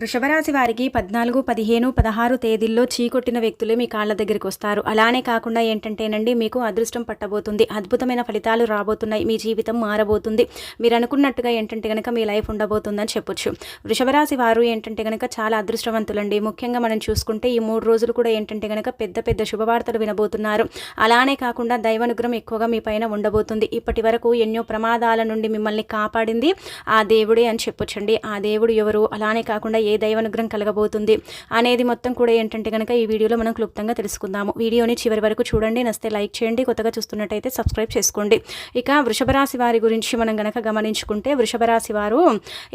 వృషభరాశి వారికి పద్నాలుగు పదిహేను పదహారు తేదీల్లో చీకొట్టిన వ్యక్తులే మీ కాళ్ళ దగ్గరికి వస్తారు. అలానే కాకుండా ఏంటంటేనండి మీకు అదృష్టం పట్టబోతుంది. అద్భుతమైన ఫలితాలు రాబోతున్నాయి. మీ జీవితం మారబోతుంది. మీరు అనుకున్నట్టుగా ఏంటంటే కనుక మీ లైఫ్ ఉండబోతుందని చెప్పొచ్చు. వృషభరాశి వారు ఏంటంటే కనుక చాలా అదృష్టవంతులండి. ముఖ్యంగా మనం చూసుకుంటే ఈ మూడు రోజులు కూడా ఏంటంటే కనుక పెద్ద పెద్ద శుభవార్తలు వినబోతున్నారు. అలానే కాకుండా దైవానుగ్రహం ఎక్కువగా మీ పైన ఉండబోతుంది. ఇప్పటి వరకు ఎన్నో ప్రమాదాల నుండి మిమ్మల్ని కాపాడింది ఆ దేవుడే అని చెప్పొచ్చండి. ఆ దేవుడు ఎవరు? అలానే కాకుండా ఏ దైవానుగ్రహం కలగబోతుంది అనేది మొత్తం కూడా ఏంటంటే కనుక ఈ వీడియోలో మనం క్లుప్తంగా తెలుసుకుందాము. వీడియోని చివరి వరకు చూడండి నస్తే లైక్ చేయండి కొత్తగా చూస్తున్నట్టయితే సబ్స్క్రైబ్ చేసుకోండి. ఇక వృషభ రాశి వారి గురించి మనం గనక గమనించుకుంటే వృషభ రాశి వారు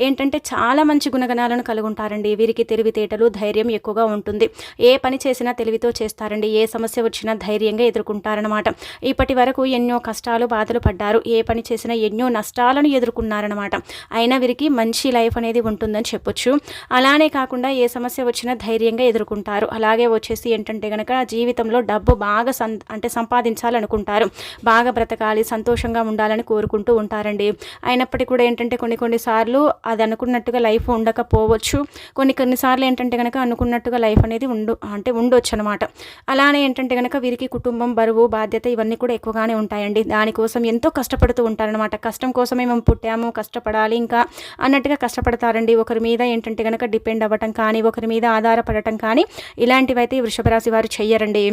ఏంటంటే చాలా మంచి గుణగణాలను కలిగి ఉంటారండి వీరికి తెలివితేటలు ధైర్యం ఎక్కువగా ఉంటుంది. ఏ పని చేసినా తెలివితో చేస్తారండి. ఏ సమస్య వచ్చినా ధైర్యంగా ఎదుర్కొంటారనమాట ఇప్పటి వరకు ఎన్నో కష్టాలు బాధలు పడ్డారు. ఏ పని చేసినా ఎన్నో నష్టాలను ఎదుర్కొన్నారనమాట అయినా వీరికి మంచి లైఫ్ అనేది ఉంటుందని చెప్పొచ్చు. అలానే కాకుండా ఏ సమస్య వచ్చినా ధైర్యంగా ఎదుర్కొంటారు. అలాగే వచ్చేసి ఏంటంటే కనుక జీవితంలో డబ్బు బాగా సం అంటే సంపాదించాలనుకుంటారు. బాగా బ్రతకాలి సంతోషంగా ఉండాలని కోరుకుంటూ ఉంటారండి. అయినప్పటికీ కూడా ఏంటంటే కొన్ని కొన్నిసార్లు అది అనుకున్నట్టుగా లైఫ్ ఉండకపోవచ్చు. కొన్ని కొన్నిసార్లు ఏంటంటే కనుక అనుకున్నట్టుగా లైఫ్ అనేది ఉండు అంటే ఉండొచ్చు అనమాట అలానే ఏంటంటే కనుక వీరికి కుటుంబం బరువు బాధ్యత ఇవన్నీ కూడా ఎక్కువగానే ఉంటాయండి. దానికోసం ఎంతో కష్టపడుతూ ఉంటారనమాట. కష్టం కోసమే మేము పుట్టాము కష్టపడాలి ఇంకా అన్నట్టుగా కష్టపడతారండి. ఒకరి మీద ఏంటంటే కనుక డిపెండ్ అవ్వటం కానీ ఒకరి మీద ఆధారపడటం కానీ ఇలాంటివైతే ఈ వృషభరాశి వారు చెయ్యరండి.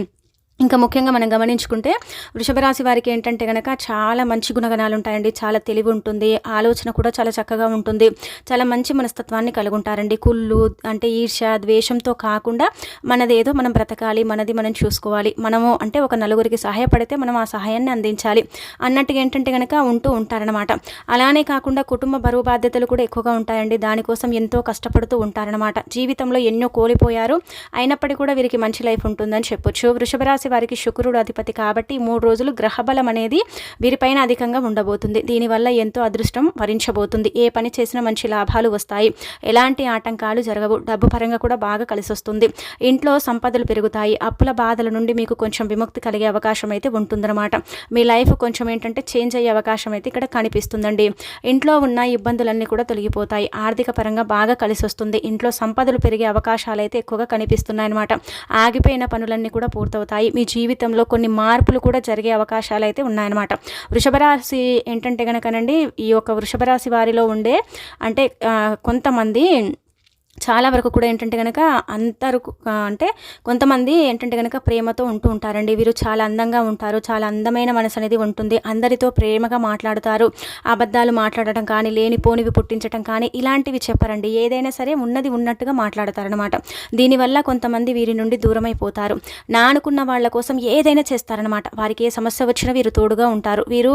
ఇంకా ముఖ్యంగా మనం గమనించుకుంటే వృషభరాశి వారికి ఏంటంటే కనుక చాలా మంచి గుణగణాలు ఉంటాయండి చాలా తెలివి ఉంటుంది ఆలోచన కూడా చాలా చక్కగా ఉంటుంది. చాలా మంచి మనస్తత్వాన్ని కలిగి ఉంటారండి కుళ్ళు అంటే ఈర్ష ద్వేషంతో కాకుండా మనదేదో మనం బ్రతకాలి మనది మనం చూసుకోవాలి. మనము అంటే ఒక నలుగురికి సహాయపడితే మనం ఆ సహాయాన్ని అందించాలి అన్నట్టుగా ఏంటంటే కనుక ఉంటూ ఉంటారనమాట అలానే కాకుండా కుటుంబ బరువు బాధ్యతలు కూడా ఎక్కువగా ఉంటాయండి. దానికోసం ఎంతో కష్టపడుతూ ఉంటారనమాట జీవితంలో ఎన్నో కోల్పోయారు. అయినప్పటికీ కూడా వీరికి మంచి లైఫ్ ఉంటుందని చెప్పొచ్చు. వృషభరాశి రాశి వారికి శుక్రుడు అధిపతి కాబట్టి మూడు రోజులు గ్రహబలం అనేది వీరిపైన అధికంగా ఉండబోతుంది. దీనివల్ల ఎంతో అదృష్టం వరించబోతుంది. ఏ పని చేసినా మంచి లాభాలు వస్తాయి. ఎలాంటి ఆటంకాలు జరగవు. డబ్బు పరంగా కూడా బాగా కలిసి వస్తుంది ఇంట్లో సంపదలు పెరుగుతాయి. అప్పుల బాధల నుండి మీకు కొంచెం విముక్తి కలిగే అవకాశం అయితే ఉంటుందన్నమాట. మీ లైఫ్ కొంచెం ఏంటంటే చేంజ్ అయ్యే అవకాశం అయితే ఇక్కడ కనిపిస్తుందండి. ఇంట్లో ఉన్న ఇబ్బందులన్నీ కూడా తొలగిపోతాయి. ఆర్థిక పరంగా బాగా కలిసి వస్తుంది ఇంట్లో సంపదలు పెరిగే అవకాశాలు అయితే ఎక్కువగా కనిపిస్తున్నాయన్నమాట. ఆగిపోయిన పనులన్నీ కూడా పూర్తవుతాయి. మీ జీవితంలో కొన్ని మార్పులు కూడా జరిగే అవకాశాలు అయితే ఉన్నాయన్నమాట వృషభరాశి ఏంటంటే కనుకనండి ఈ యొక్క వృషభరాశి వారిలో ఉండే అంటే కొంతమంది చాలా వరకు కూడా ఏంటంటే కనుక అందరూ అంటే కొంతమంది ఏంటంటే కనుక ప్రేమతో ఉంటూ ఉంటారండి. వీరు చాలా అందంగా ఉంటారు. చాలా అందమైన మనసు అనేది ఉంటుంది. అందరితో ప్రేమగా మాట్లాడతారు. అబద్ధాలు మాట్లాడటం కానీ లేనిపోనివి పుట్టించడం కానీ ఇలాంటివి చెప్పరండి. ఏదైనా సరే ఉన్నది ఉన్నట్టుగా మాట్లాడతారనమాట దీనివల్ల కొంతమంది వీరి నుండి దూరమైపోతారు. నా అనుకున్న వాళ్ళ కోసం ఏదైనా చేస్తారనమాట వారికి ఏ సమస్య వచ్చినా వీరు తోడుగా ఉంటారు. వీరు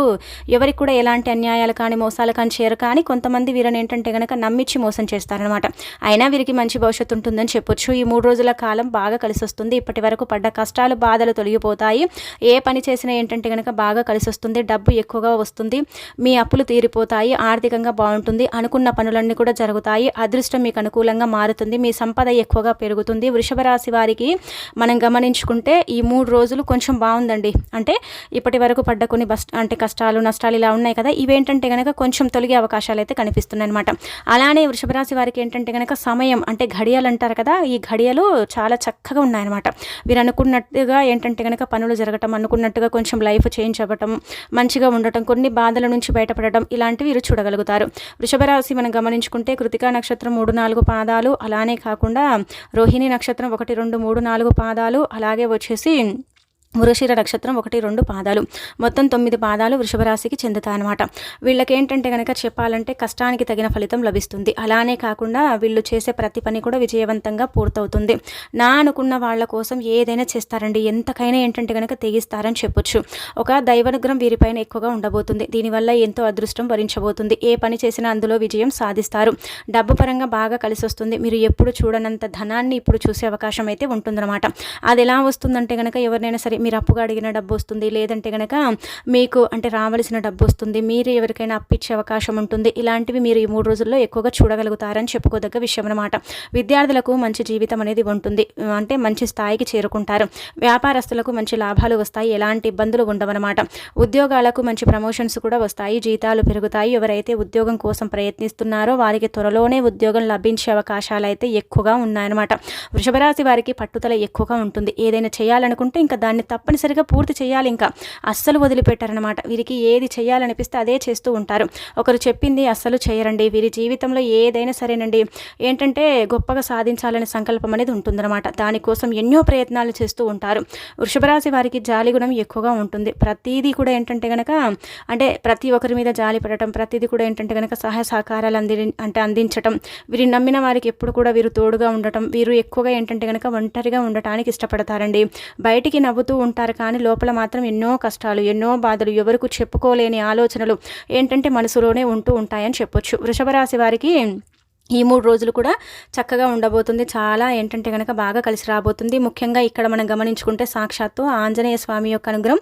ఎవరికి కూడా ఎలాంటి అన్యాయాలు కానీ మోసాలు కానీ చేయరు. కానీ కొంతమంది వీరిని ఏంటంటే కనుక నమ్మించి మోసం చేస్తారనమాట అయినా వీరికి మంచి భవిష్యత్తు ఉంటుందని చెప్పొచ్చు. ఈ మూడు రోజుల కాలం బాగా కలిసి వస్తుంది ఇప్పటి వరకు పడ్డ కష్టాలు బాధలు తొలగిపోతాయి. ఏ పని చేసినా ఏంటంటే కనుక బాగా కలిసి వస్తుంది డబ్బు ఎక్కువగా వస్తుంది. మీ అప్పులు తీరిపోతాయి. ఆర్థికంగా బాగుంటుంది. అనుకున్న పనులన్నీ కూడా జరుగుతాయి. అదృష్టం మీకు అనుకూలంగా మారుతుంది. మీ సంపద ఎక్కువగా పెరుగుతుంది. వృషభ రాశి వారికి మనం గమనించుకుంటే ఈ మూడు రోజులు కొంచెం బాగుందండి. అంటే ఇప్పటి వరకు పడ్డ కొన్ని బస్ అంటే కష్టాలు నష్టాలు ఇలా ఉన్నాయి కదా. ఇవేంటంటే కనుక కొంచెం తొలగే అవకాశాలు అయితే కనిపిస్తున్నాయి అనమాట అలానే వృషభ రాశి వారికి ఏంటంటే కనుక సమయం సమయం అంటే ఘడియలు అంటారు కదా ఈ ఘడియలు చాలా చక్కగా ఉన్నాయన్నమాట. వీరు అనుకున్నట్టుగా ఏంటంటే కనుక పనులు జరగటం అనుకున్నట్టుగా కొంచెం లైఫ్ చేంజ్ అవ్వటం మంచిగా ఉండటం కొన్ని బాధల నుంచి బయటపడటం ఇలాంటివి వీరు చూడగలుగుతారు. వృషభరాశి మనం గమనించుకుంటే కృతికా నక్షత్రం మూడు నాలుగు పాదాలు అలానే కాకుండా రోహిణి నక్షత్రం ఒకటి రెండు మూడు నాలుగు పాదాలు అలాగే వచ్చేసి మృగశిర నక్షత్రం ఒకటి రెండు పాదాలు. మొత్తం తొమ్మిది పాదాలు వృషభరాశికి చెందుతాయి చెందుతాయన్నమాట. వీళ్ళకి ఏంటంటే కనుక చెప్పాలంటే కష్టానికి తగిన ఫలితం లభిస్తుంది. అలానే కాకుండా వీళ్ళు చేసే ప్రతి పని కూడా విజయవంతంగా పూర్తవుతుంది. నా అనుకున్న వాళ్ళ కోసం ఏదైనా చేస్తారండి. ఎంతకైనా ఏంటంటే కనుక తెగిస్తారని చెప్పొచ్చు. ఒక దైవనుగ్రహం వీరిపైన ఎక్కువగా ఉండబోతుంది. దీనివల్ల ఎంతో అదృష్టం భరించబోతుంది ఏ పని చేసినా అందులో విజయం సాధిస్తారు. డబ్బు పరంగా బాగా కలిసి వస్తుంది మీరు ఎప్పుడు చూడనంత ధనాన్ని ఇప్పుడు చూసే అవకాశం అయితే ఉంటుందన్నమాట. అది ఎలా వస్తుందంటే కనుక ఎవరినైనా సరే మీరు అప్పుగా అడిగిన డబ్బు వస్తుంది. లేదంటే కనుక మీకు అంటే రావలసిన డబ్బు వస్తుంది. మీరు ఎవరికైనా అప్పిచ్చే అవకాశం ఉంటుంది. ఇలాంటివి మీరు ఈ మూడు రోజుల్లో ఎక్కువగా చూడగలుగుతారని చెప్పుకోదగ్గ విషయం అనమాట విద్యార్థులకు మంచి జీవితం అనేది ఉంటుంది. అంటే మంచి స్థాయికి చేరుకుంటారు. వ్యాపారస్తులకు మంచి లాభాలు వస్తాయి. ఎలాంటి ఇబ్బందులు ఉండవన్నమాట. ఉద్యోగాలకు మంచి ప్రమోషన్స్ కూడా వస్తాయి. జీతాలు పెరుగుతాయి. ఎవరైతే ఉద్యోగం కోసం ప్రయత్నిస్తున్నారో వారికి త్వరలోనే ఉద్యోగం లభించే అవకాశాలు అయితే ఎక్కువగా ఉన్నాయన్నమాట. వృషభరాశి వారికి పట్టుదల ఎక్కువగా ఉంటుంది. ఏదైనా చేయాలనుకుంటే ఇంకా దాన్ని తప్పనిసరిగా పూర్తి చేయాలి ఇంకా. అస్సలు వదిలిపెట్టారనమాట వీరికి ఏది చేయాలనిపిస్తే అదే చేస్తూ ఉంటారు. ఒకరు చెప్పింది అస్సలు చేయరండి. వీరి జీవితంలో ఏదైనా సరేనండి. ఏంటంటే గొప్పగా సాధించాలనే సంకల్పం అనేది ఉంటుందన్నమాట. దానికోసం ఎన్నో ప్రయత్నాలు చేస్తూ ఉంటారు. వృషభరాశి వారికి జాలి గుణం ఎక్కువగా ఉంటుంది. ప్రతిదీ కూడా ఏంటంటే కనుక అంటే ప్రతి ఒక్కరి మీద జాలి పడటం ప్రతిదీ కూడా ఏంటంటే కనుక సహాయ సహకారాలు అంది అంటే అందించటం వీరిని నమ్మిన వారికి ఎప్పుడు కూడా వీరు తోడుగా ఉండటం వీరు ఎక్కువగా ఏంటంటే కనుక ఒంటరిగా ఉండటానికి ఇష్టపడతారండి. బయటికి నవ్వుతూ ఉంటారు. కానీ లోపల మాత్రం ఎన్నో కష్టాలు ఎన్నో బాధలు ఎవరికి చెప్పుకోలేని ఆలోచనలు ఏంటంటే మనసులోనే ఉంటూ ఉంటాయని చెప్పొచ్చు. వృషభ రాశి వారికి ఈ మూడు రోజులు కూడా చక్కగా ఉండబోతుంది. చాలా ఏంటంటే కనుక బాగా కలిసి రాబోతుంది. ముఖ్యంగా ఇక్కడ మనం గమనించుకుంటే సాక్షాత్తు ఆంజనేయ స్వామి యొక్క అనుగ్రహం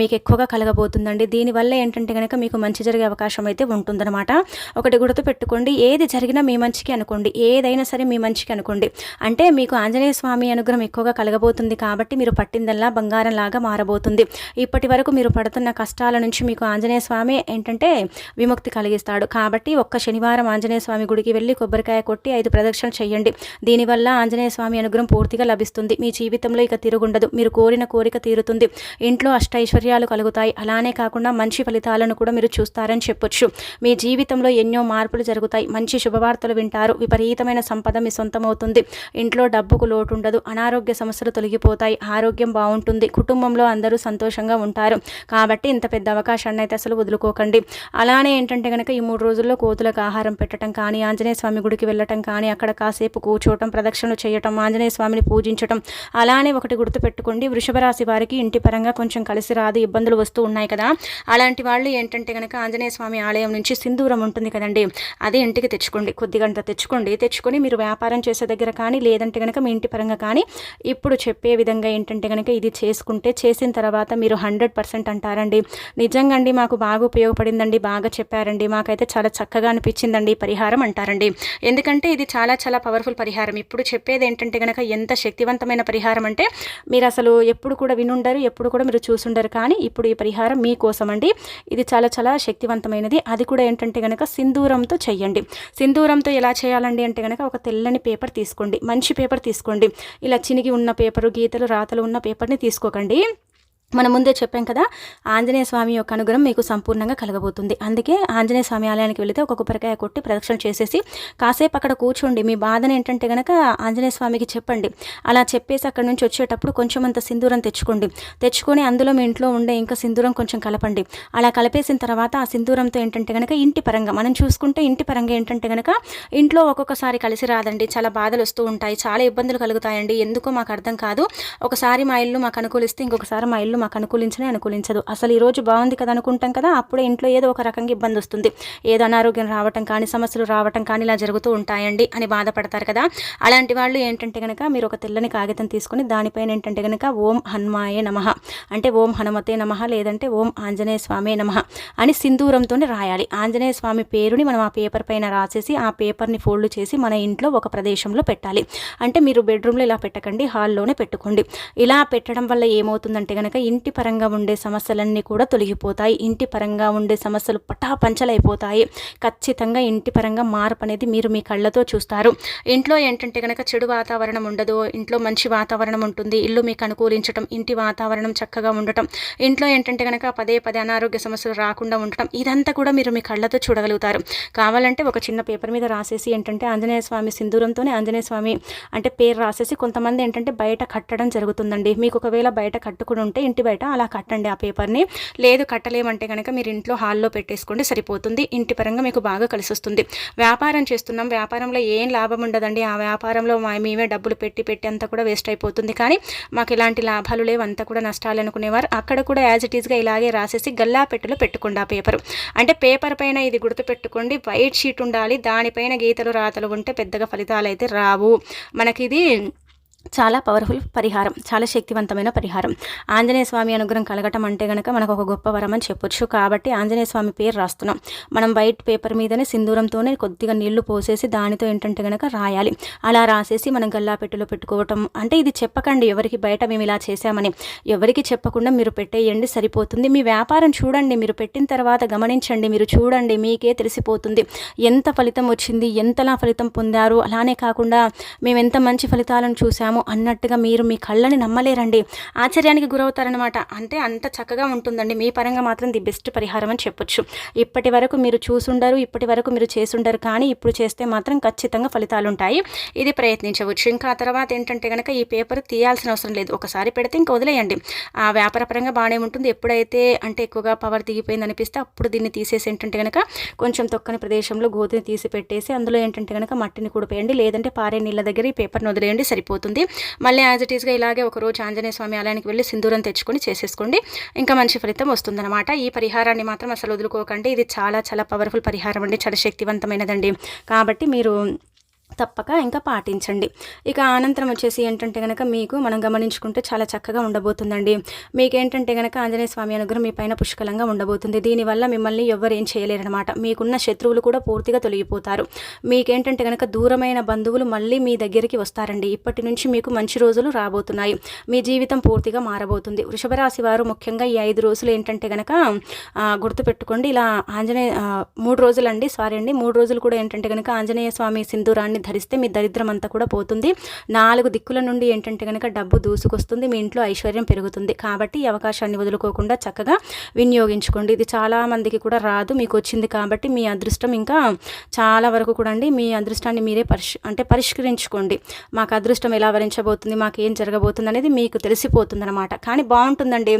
మీకు ఎక్కువగా కలగబోతుందండి. దీనివల్ల ఏంటంటే కనుక మీకు మంచి జరిగే అవకాశం అయితే ఉంటుందన్నమాట. ఒకటి గుర్తు పెట్టుకోండి ఏది జరిగినా మీ మంచికి అనుకోండి. ఏదైనా సరే మీ మంచికి అనుకోండి. అంటే మీకు ఆంజనేయ స్వామి అనుగ్రహం ఎక్కువగా కలగబోతుంది కాబట్టి మీరు పట్టిందల్లా బంగారంలాగా మారబోతుంది. ఇప్పటి వరకు మీరు పడుతున్న కష్టాల నుంచి మీకు ఆంజనేయ స్వామి ఏంటంటే విముక్తి కలిగిస్తాడు. కాబట్టి ఒక్క శనివారం ఆంజనేయ స్వామి గుడికి వెళ్ళి కొబ్బరికాయ కొట్టి ఐదు ప్రదక్షిణలు చేయండి. దీనివల్ల ఆంజనేయ స్వామి అనుగ్రహం పూర్తిగా లభిస్తుంది. మీ జీవితంలో ఇక తిరుగుండదు. మీరు కోరిన కోరిక తీరుతుంది. ఇంట్లో అష్టైశ్వర్యాలు కలుగుతాయి. అలానే కాకుండా మంచి ఫలితాలను కూడా మీరు చూస్తారని చెప్పొచ్చు. మీ జీవితంలో ఎన్నో మార్పులు జరుగుతాయి. మంచి శుభవార్తలు వింటారు. విపరీతమైన సంపద మీ సొంతమవుతుంది. ఇంట్లో డబ్బుకు లోటు ఉండదు అనారోగ్య సమస్యలు తొలగిపోతాయి. ఆరోగ్యం బాగుంటుంది. కుటుంబంలో అందరూ సంతోషంగా ఉంటారు. కాబట్టి ఇంత పెద్ద అవకాశాన్ని అయితే అసలు వదులుకోకండి. అలానే ఏంటంటే కనుక ఈ మూడు రోజుల్లో కోతులకు ఆహారం పెట్టడం కానీ ఆంజనేయ స్వామి గుడికి వెళ్ళటం కానీ అక్కడ కాసేపు కూర్చోవటం ప్రదక్షిణలు చేయటం ఆంజనేయ స్వామిని పూజించటం అలానే ఒకటి గుర్తుపెట్టుకోండి. వృషభ రాశి వారికి ఇంటి పరంగా కొంచెం కలిసి రాదు ఇబ్బందులు వస్తూ ఉన్నాయి కదా. అలాంటి వాళ్ళు ఏంటంటే కనుక ఆంజనేయ స్వామి ఆలయం నుంచి సింధూరం ఉంటుంది కదండి. అదే ఇంటికి తెచ్చుకోండి. కొద్దిగంట తెచ్చుకోండి. తెచ్చుకొని మీరు వ్యాపారం చేసే దగ్గర కానీ లేదంటే కనుక మీ ఇంటి పరంగా కానీ ఇప్పుడు చెప్పే విధంగా ఏంటంటే కనుక ఇది చేసుకుంటే చేసిన తర్వాత మీరు హండ్రెడ్ పర్సెంట్ అంటారండి. నిజంగా అండి మాకు బాగా ఉపయోగపడిందండి బాగా చెప్పారండి. మాకైతే చాలా చక్కగా అనిపించిందండి. పరిహారం అంటారండి. ఎందుకంటే ఇది చాలా చాలా పవర్ఫుల్ పరిహారం. ఇప్పుడు చెప్పేది ఏంటంటే కనుక ఎంత శక్తివంతమైన పరిహారం అంటే మీరు అసలు ఎప్పుడు కూడా వినుండరు ఎప్పుడు కూడా మీరు చూసుండరు. కానీ ఇప్పుడు ఈ పరిహారం మీకోసం అండి ఇది చాలా చాలా శక్తివంతమైనది. అది కూడా ఏంటంటే కనుక సింధూరంతో చెయ్యండి. సింధూరంతో ఎలా చేయాలండి అంటే కనుక ఒక తెల్లని పేపర్ తీసుకోండి. మంచి పేపర్ తీసుకోండి. ఇలా చినిగి ఉన్న పేపరు గీతలు రాతలు ఉన్న పేపర్ని తీసుకోకండి. మనం ముందే చెప్పాం కదా ఆంజనేయ స్వామి యొక్క అనుగ్రహం మీకు సంపూర్ణంగా కలగబోతుంది. అందుకే ఆంజనేయ స్వామి ఆలయానికి వెళితే ఒక కొబ్బరికాయ కొట్టి ప్రదక్షిణ చేసేసి కాసేపు అక్కడ కూర్చోండి. మీ బాధను ఏంటంటే కనుక ఆంజనేయ స్వామికి చెప్పండి. అలా చెప్పేసి అక్కడ నుంచి వచ్చేటప్పుడు కొంచెం అంత సింధూరం తెచ్చుకోండి. తెచ్చుకొని అందులో మీ ఇంట్లో ఉండే ఇంకా సింధూరం కొంచెం కలపండి. అలా కలిపేసిన తర్వాత ఆ సింధూరంతో ఏంటంటే కనుక ఇంటి పరంగా మనం చూసుకుంటే ఇంటి పరంగా ఏంటంటే కనుక ఇంట్లో ఒక్కొక్కసారి కలిసి రాదండి. చాలా బాధలు వస్తూ ఉంటాయి. చాలా ఇబ్బందులు కలుగుతాయండి. ఎందుకో మాకు అర్థం కాదు. ఒకసారి మా ఇల్లు మాకు అనుకూలిస్తే ఇంకొకసారి మా ఇల్లు ఇల్లు మాకు అనుకూలించనే అనుకూలించదు. అసలు ఈ రోజు బాగుంది కదా అనుకుంటాం కదా అప్పుడే ఇంట్లో ఏదో ఒక రకంగా ఇబ్బంది వస్తుంది. ఏదో అనారోగ్యం రావటం కానీ సమస్యలు రావటం కానీ ఇలా జరుగుతూ ఉంటాయండి అని బాధపడతారు కదా. అలాంటి వాళ్ళు ఏంటంటే కనుక మీరు ఒక తెల్లని కాగితం తీసుకొని దానిపైన ఏంటంటే కనుక ఓం హనుమాయే నమ. అంటే ఓం హనుమతే నమ లేదంటే ఓం ఆంజనేయ స్వామి నమ అని సింధూరంతో రాయాలి. ఆంజనేయ స్వామి పేరుని మనం ఆ పేపర్ పైన రాసేసి ఆ పేపర్ని ఫోల్డ్ చేసి మన ఇంట్లో ఒక ప్రదేశంలో పెట్టాలి. అంటే మీరు బెడ్రూమ్లో ఇలా పెట్టకండి హాల్లోనే పెట్టుకోండి. ఇలా పెట్టడం వల్ల ఏమవుతుందంటే కనుక ఇంటి పరంగా ఉండే సమస్యలన్నీ కూడా తొలగిపోతాయి. ఇంటి పరంగా ఉండే సమస్యలు పటాపంచలైపోతాయి. ఖచ్చితంగా ఇంటి పరంగా మార్పు అనేది మీరు మీ కళ్ళతో చూస్తారు. ఇంట్లో ఏంటంటే కనుక చెడు వాతావరణం ఉండదు. ఇంట్లో మంచి వాతావరణం ఉంటుంది. ఇల్లు మీకు అనుకూలించడం ఇంటి వాతావరణం చక్కగా ఉండటం ఇంట్లో ఏంటంటే కనుక పదే పదే అనారోగ్య సమస్యలు రాకుండా ఉండటం ఇదంతా కూడా మీరు మీ కళ్ళతో చూడగలుగుతారు. కావాలంటే ఒక చిన్న పేపర్ మీద రాసేసి ఏంటంటే ఆంజనేయ స్వామి సింధూరంతోనే ఆంజనేయ స్వామి అంటే పేరు రాసేసి కొంతమంది ఏంటంటే బయట కట్టడం జరుగుతుందండి. మీకు ఒకవేళ బయట కట్టుకుని ఉంటే ఇంటి బయట అలా కట్టండి ఆ పేపర్ని. లేదు కట్టలేమంటే కనుక మీరు ఇంట్లో హాల్లో పెట్టేసుకోండి సరిపోతుంది. ఇంటి పరంగా మీకు బాగా కలిసి వస్తుంది వ్యాపారం చేస్తున్నాం. వ్యాపారంలో ఏం లాభం ఉండదండి. ఆ వ్యాపారంలో మేమే డబ్బులు పెట్టి పెట్టి అంతా కూడా వేస్ట్ అయిపోతుంది. కానీ మాకు ఇలాంటి లాభాలు లేవు. అంతా కూడా నష్టాలు అనుకునేవారు. అక్కడ కూడా యాజ్ ఇట్ ఈస్గా ఇలాగే రాసేసి గల్లా పెట్టెలో పెట్టుకోండి ఆ పేపర్. అంటే పేపర్ పైన ఇది గుర్తుపెట్టుకోండి. వైట్ షీట్ ఉండాలి. దానిపైన గీతలు రాతలు ఉంటే పెద్దగా ఫలితాలు అయితే రావు. మనకి ఇది చాలా పవర్ఫుల్ పరిహారం చాలా శక్తివంతమైన పరిహారం. ఆంజనేయ స్వామి అనుగ్రహం కలగటం అంటే కనుక మనకు ఒక గొప్ప వరం అని చెప్పొచ్చు. కాబట్టి ఆంజనేయ స్వామి పేరు రాస్తున్నాం. మనం వైట్ పేపర్ మీదనే సింధూరంతోనే కొద్దిగా నీళ్ళు పోసేసి దానితో ఏంటంటే కనుక రాయాలి. అలా రాసేసి మనం గల్లాపెట్టులో పెట్టుకోవటం అంటే ఇది చెప్పకండి. ఎవరికి బయట మేము ఇలా చేశామని. ఎవరికి చెప్పకుండా మీరు పెట్టేయండి సరిపోతుంది. మీ వ్యాపారం చూడండి. మీరు పెట్టిన తర్వాత గమనించండి. మీరు చూడండి. మీకే తెలిసిపోతుంది. ఎంత ఫలితం వచ్చింది? ఎంతలా ఫలితం పొందారు? అలానే కాకుండా మేము ఎంత మంచి ఫలితాలను చూసాము అన్నట్టుగా మీరు మీ కళ్ళని నమ్మలేరండి. ఆశ్చర్యానికి గురవుతారనమాట అంటే అంత చక్కగా ఉంటుందండి. మీ పరంగా మాత్రం ది బెస్ట్ పరిహారం అని చెప్పొచ్చు. ఇప్పటి వరకు మీరు చూసుండరు ఇప్పటి వరకు మీరు చేసుండరు కానీ ఇప్పుడు చేస్తే మాత్రం ఖచ్చితంగా ఫలితాలు ఉంటాయి ఇది ప్రయత్నించవచ్చు. ఇంకా ఆ తర్వాత ఏంటంటే కనుక ఈ పేపర్ తీయాల్సిన అవసరం లేదు. ఒకసారి పెడితే ఇంకా వదిలేయండి. ఆ వ్యాపార పరంగా బాగానే ఉంటుంది. ఎప్పుడైతే అంటే ఎక్కువగా పవర్ దిగిపోయింది అనిపిస్తే అప్పుడు దీన్ని తీసేసి ఏంటంటే కనుక కొంచెం తొక్కని ప్రదేశంలో గోతిని తీసి పెట్టేసి అందులో ఏంటంటే కనుక మట్టిని కూడిపోయండి. లేదంటే పారే నీళ్ళ దగ్గర ఈ పేపర్ని వదిలేయండి. సరిపోతుంది. మళ్ళీ యాజ్ ఇట్ ఈస్గా ఇలాగే ఒక రోజు ఆంజనేయ స్వామి ఆలయానికి వెళ్ళి సింధూరం తెచ్చుకొని చేసేసుకోండి. ఇంకా మంచి ఫలితం వస్తుందన్నమాట. ఈ పరిహారాన్ని మాత్రం అసలు వదులుకోకండి. ఇది చాలా చాలా పవర్ఫుల్ పరిహారం అండి. చాలా శక్తివంతమైనదండి. కాబట్టి మీరు తప్పక ఇంకా పాటించండి. ఇక అనంతరం వచ్చేసి ఏంటంటే కనుక మీకు మనం గమనించుకుంటే చాలా చక్కగా ఉండబోతుందండి. మీకేంటంటే కనుక ఆంజనేయ స్వామి అనుగ్రహం మీ పైన పుష్కలంగా ఉండబోతుంది. దీనివల్ల మిమ్మల్ని ఎవ్వరు ఏం చేయలేరనమాట మీకున్న శత్రువులు కూడా పూర్తిగా తొలగిపోతారు. మీకేంటంటే కనుక దూరమైన బంధువులు మళ్ళీ మీ దగ్గరికి వస్తారండి. ఇప్పటి నుంచి మీకు మంచి రోజులు రాబోతున్నాయి. మీ జీవితం పూర్తిగా మారబోతుంది. వృషభరాశి వారు ముఖ్యంగా ఈ ఐదు రోజులు ఏంటంటే కనుక గుర్తుపెట్టుకోండి. ఇలా ఆంజనేయ మూడు రోజులు అండి సారీ అండి. మూడు రోజులు కూడా ఏంటంటే కనుక ఆంజనేయ స్వామి సింధూరాన్ని ధరిస్తే మీ దరిద్రం అంతా కూడా పోతుంది. నాలుగు దిక్కుల నుండి ఏంటంటే కనుక డబ్బు దూసుకొస్తుంది. మీ ఇంట్లో ఐశ్వర్యం పెరుగుతుంది. కాబట్టి ఈ అవకాశాన్ని వదులుకోకుండా చక్కగా వినియోగించుకోండి. ఇది చాలా మందికి కూడా రాదు. మీకు వచ్చింది కాబట్టి మీ అదృష్టం ఇంకా చాలా వరకు కూడా అండి. మీ అదృష్టాన్ని మీరే పరిష్ అంటే పరిష్కరించుకోండి. మాకు అదృష్టం ఎలా వరించబోతుంది? మాకు ఏం జరగబోతుంది అనేది మీకు తెలిసిపోతుంది అనమాట కానీ బాగుంటుందండి.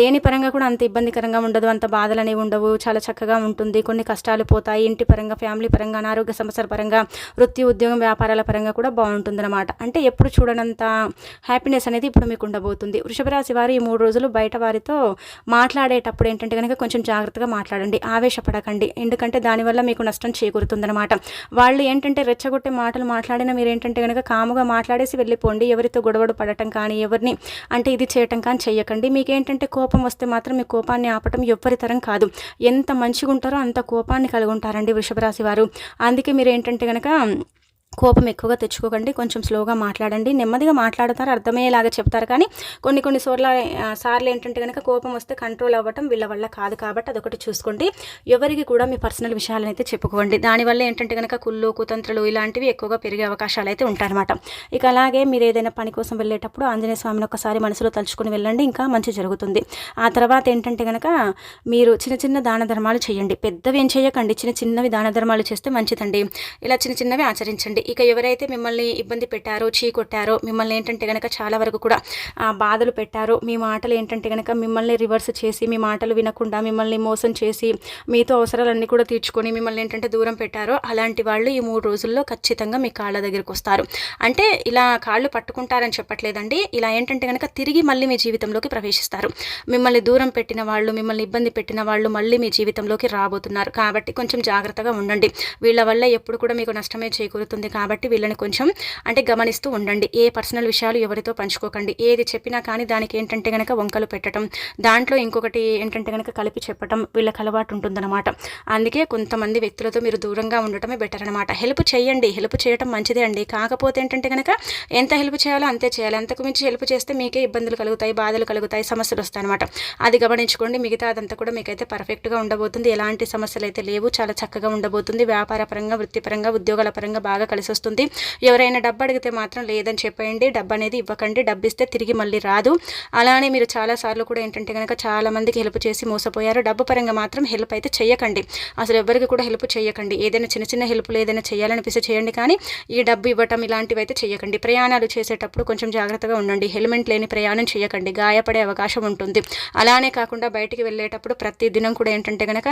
దేని పరంగా కూడా అంత ఇబ్బందికరంగా ఉండదు. అంత బాధలు అనేవి ఉండవు. చాలా చక్కగా ఉంటుంది. కొన్ని కష్టాలు పోతాయి. ఇంటి పరంగా ఫ్యామిలీ పరంగా అనారోగ్య సమస్యల పరంగా వృత్తి ఉద్యోగం వ్యాపారాల పరంగా కూడా బాగుంటుందన్నమాట. అంటే ఎప్పుడు చూడనంత హ్యాపీనెస్ అనేది ఇప్పుడు మీకు ఉండబోతుంది. వృషభరాశి వారు ఈ మూడు రోజులు బయట వారితో మాట్లాడేటప్పుడు ఏంటంటే కనుక కొంచెం జాగ్రత్తగా మాట్లాడండి. ఆవేశపడకండి. ఎందుకంటే దానివల్ల మీకు నష్టం చేకూరుతుందనమాట వాళ్ళు ఏంటంటే రెచ్చగొట్టే మాటలు మాట్లాడినా మీరు ఏంటంటే కనుక కాముగా మాట్లాడేసి వెళ్ళిపోండి. ఎవరితో గొడవడు పడటం కానీ ఎవరిని అంటే ఇది చేయటం కానీ చేయకండి మీకు ఏంటంటే కోపం వస్తే మాత్రం మీ కోపాన్ని ఆపటం ఎవ్వరి తరం కాదు. ఎంత మంచిగా ఉంటారో అంత కోపాన్ని కలిగి ఉంటారండి వృషభరాశి వారు. అందుకే మీరు ఏంటంటే కనుక కోపం ఎక్కువగా తెచ్చుకోకండి. కొంచెం స్లోగా మాట్లాడండి. నెమ్మదిగా మాట్లాడతారు అర్థమయ్యేలాగా చెప్తారు. కానీ కొన్ని కొన్ని సోర్ల సార్లు ఏంటంటే కనుక కోపం వస్తే కంట్రోల్ అవ్వటం వీళ్ళ వల్ల కాదు కాబట్టి అదొకటి చూసుకోండి. ఎవరికి కూడా మీ పర్సనల్ విషయాలను అయితే చెప్పుకోండి దానివల్ల ఏంటంటే కనుక కుళ్ళు కుతంత్రులు ఇలాంటివి ఎక్కువగా పెరిగే అవకాశాలు అయితే ఉంటాయన్నమాట. ఇక అలాగే మీరు ఏదైనా పని కోసం వెళ్ళేటప్పుడు ఆంజనేయ స్వామిని ఒకసారి మనసులో తలుచుకుని వెళ్ళండి. ఇంకా మంచి జరుగుతుంది. ఆ తర్వాత ఏంటంటే కనుక మీరు చిన్న చిన్న దాన ధర్మాలు చేయండి. పెద్దవి ఏం చేయకండి. చిన్న చిన్నవి దాన ధర్మాలు చేస్తే మంచిదండి. ఇలా చిన్న చిన్నవి ఆచరించండి. ఇక ఎవరైతే మిమ్మల్ని ఇబ్బంది పెట్టారో చీకొట్టారో మిమ్మల్ని ఏంటంటే కనుక చాలా వరకు కూడా బాధలు పెట్టారో మీ మాటలు ఏంటంటే కనుక మిమ్మల్ని రివర్స్ చేసి మీ మాటలు వినకుండా మిమ్మల్ని మోసం చేసి మీతో అవసరాలన్నీ కూడా తీర్చుకొని మిమ్మల్ని ఏంటంటే దూరం పెట్టారో అలాంటి వాళ్ళు ఈ మూడు రోజుల్లో ఖచ్చితంగా మీ కాళ్ళ దగ్గరికి వస్తారు. అంటే ఇలా కాళ్ళు పట్టుకుంటారని చెప్పట్లేదండి. ఇలా ఏంటంటే కనుక తిరిగి మళ్ళీ మీ జీవితంలోకి ప్రవేశిస్తారు. మిమ్మల్ని దూరం పెట్టిన వాళ్ళు మిమ్మల్ని ఇబ్బంది పెట్టిన వాళ్ళు మళ్ళీ మీ జీవితంలోకి రాబోతున్నారు. కాబట్టి కొంచెం జాగ్రత్తగా ఉండండి. వీళ్ళ వల్ల ఎప్పుడు కూడా మీకు నష్టమే చేకూరుతుంది. కాబట్టి వీళ్ళని కొంచెం అంటే గమనిస్తూ ఉండండి. ఏ పర్సనల్ విషయాలు ఎవరితో పంచుకోకండి. ఏది చెప్పినా కానీ దానికి ఏంటంటే కనుక వంకలు పెట్టడం దాంట్లో ఇంకొకటి ఏంటంటే కనుక కలిపి చెప్పడం వీళ్ళకి అలవాటు ఉంటుందన్నమాట. అందుకే కొంతమంది వ్యక్తులతో మీరు దూరంగా ఉండటమే బెటర్ అనమాట హెల్ప్ చేయండి. హెల్ప్ చేయడం మంచిదే అండి. కాకపోతే ఏంటంటే కనుక ఎంత హెల్ప్ చేయాలో అంతే చేయాలి. అంతకు మించి హెల్ప్ చేస్తే మీకే ఇబ్బందులు కలుగుతాయి బాధలు కలుగుతాయి సమస్యలు వస్తాయి అనమాట అది గమనించుకోండి. మిగతా అదంతా కూడా మీకైతే పర్ఫెక్ట్గా ఉండబోతుంది. ఎలాంటి సమస్యలు అయితే లేవు. చాలా చక్కగా ఉండబోతుంది. వ్యాపార పరంగా వృత్తిపరంగా ఉద్యోగాల పరంగా బాగా కలిసి వస్తుంది. ఎవరైనా డబ్బు అడిగితే మాత్రం లేదని చెప్పేయండి. డబ్బు అనేది ఇవ్వకండి. డబ్బు ఇస్తే తిరిగి మళ్ళీ రాదు. అలానే మీరు చాలాసార్లు కూడా ఏంటంటే కనుక చాలా మందికి హెల్ప్ చేసి మోసపోయారు. డబ్బు పరంగా మాత్రం హెల్ప్ అయితే చేయకండి అసలు ఎవరికి కూడా హెల్ప్ చేయకండి ఏదైనా చిన్న చిన్న హెల్ప్లు ఏదైనా చేయాలనిపిస్తే చేయండి కానీ ఈ డబ్బు ఇవ్వటం ఇలాంటివి అయితే చేయకండి ప్రయాణాలు చేసేటప్పుడు కొంచెం జాగ్రత్తగా ఉండండి. హెల్మెట్ లేని ప్రయాణం చేయకండి గాయపడే అవకాశం ఉంటుంది. అలానే కాకుండా బయటికి వెళ్ళేటప్పుడు ప్రతి దినం కూడా ఏంటంటే కనుక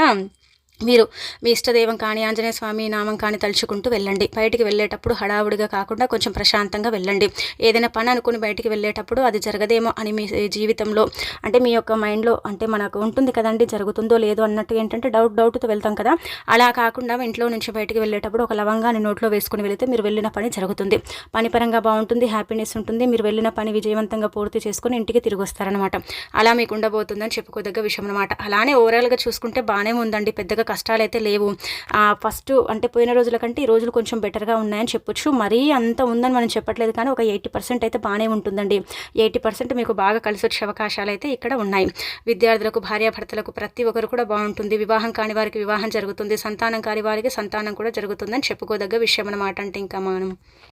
మీరు మీ ఇష్టదైవం కానీ ఆంజనేయ స్వామి నామం కానీ తలుచుకుంటూ వెళ్ళండి. బయటికి వెళ్ళేటప్పుడు హడావుడిగా కాకుండా కొంచెం ప్రశాంతంగా వెళ్ళండి. ఏదైనా పని అనుకుని బయటికి వెళ్ళేటప్పుడు అది జరగదేమో అని మీ జీవితంలో అంటే మీ యొక్క మైండ్లో అంటే మనకు ఉంటుంది కదండి జరుగుతుందో లేదో అన్నట్టు ఏంటంటే డౌట్ డౌట్తో వెళ్తాం కదా. అలా కాకుండా ఇంట్లో నుంచి బయటికి వెళ్ళేటప్పుడు ఒక లవంగాన్ని నోట్లో వేసుకుని వెళితే మీరు వెళ్ళిన పని జరుగుతుంది. పని పరంగా బాగుంటుంది హ్యాపీనెస్ ఉంటుంది. మీరు వెళ్ళిన పని విజయవంతంగా పూర్తి చేసుకుని ఇంటికి తిరిగి వస్తారనమాట అలా మీకు ఉండబోతుందని చెప్పుకోదగ్గ విషయం అనమాట అలానే ఓవరాల్గా చూసుకుంటే బాగానే ఉందండి. పెద్దగా కష్టాలు అయితే లేవు ఫస్ట్ అంటే పోయిన రోజుల కంటే ఈ రోజులు కొంచెం బెటర్గా ఉన్నాయని చెప్పొచ్చు. మరీ అంత ఉందని మనం చెప్పట్లేదు కానీ ఒక ఎయిటీ పర్సెంట్ అయితే బాగానే ఉంటుందండి. ఎయిటీ పర్సెంట్ మీకు బాగా కలిసి వచ్చే అవకాశాలు అయితే ఇక్కడ ఉన్నాయి. విద్యార్థులకు భార్యాభర్తలకు ప్రతి ఒక్కరు కూడా బాగుంటుంది. వివాహం కాని వారికి వివాహం జరుగుతుంది. సంతానం కాని వారికి సంతానం కూడా జరుగుతుందని చెప్పుకోదగ్గ విషయం అనమాట అంటే ఇంకా మనం.